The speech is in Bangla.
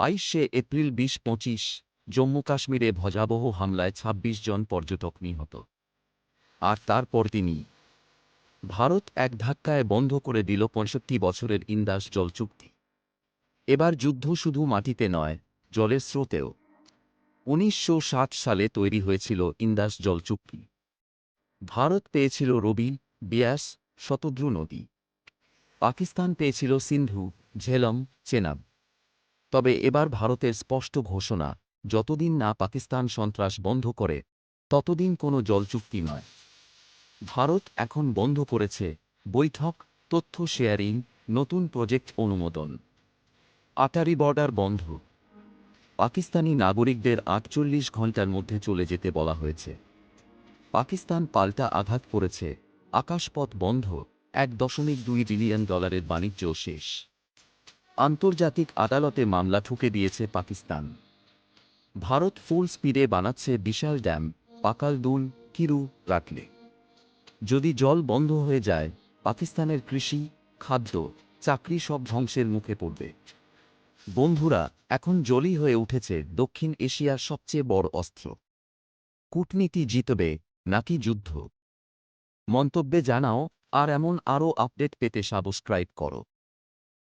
বাইশে এপ্রিল বিশ পঁচিশ জম্মু কাশ্মীরে ভজাবহ হামলায় ২৬ জন পর্যটক নিহত। আর তারপর তিনি। ভারত এক ধাক্কায় বন্ধ করে দিল পঁয়ষট্টি বছরের ইন্দাস জল চুক্তি। এবার যুদ্ধ শুধু মাটিতে নয়, জলের স্রোতেও। উনিশশো ষাট সালে তৈরি হয়েছিল ইন্দাস জল চুক্তি। ভারত পেয়েছিল রবি, বিয়াস, শতদ্রু নদী। পাকিস্তান পেয়েছিল সিন্ধু, ঝেলম, চেনাব। তবে এবার ভারতের স্পষ্ট ঘোষণা, যতদিন না পাকিস্তান সন্ত্রাস বন্ধ করে, ততদিন কোনো জলচুক্তি নয়। ভারত এখন বন্ধ করেছে বৈঠক, তথ্য শেয়ারিং, নতুন প্রজেক্ট অনুমোদন। আটারি বর্ডার বন্ধ। পাকিস্তানি নাগরিকদের আটচল্লিশ ঘণ্টার মধ্যে চলে যেতে বলা হয়েছে। পাকিস্তান পাল্টা আঘাত করেছে, আকাশপথ বন্ধ, এক দশমিক দুই বিলিয়ন ডলারের বাণিজ্য শেষ। আন্তর্জাতিক আদালতে মামলা ঠুকে দিয়েছে পাকিস্তান। ভারত ফুল স্পিডে বানাচ্ছে বিশাল ড্যাম পাকালদুল কিরু, রাটলে। যদি জল বন্ধ হয়ে যায়, পাকিস্তানের কৃষি, খাদ্য, চাকরি সব ধ্বংসের মুখে পড়বে। বন্ধুরা, এখন জলই হয়ে উঠেছে দক্ষিণ এশিয়ার সবচেয়ে বড় অস্ত্র। কূটনীতি জিতবে নাকি যুদ্ধ? মন্তব্যে জানাও, আর এমন আরও আপডেট পেতে সাবস্ক্রাইব করো।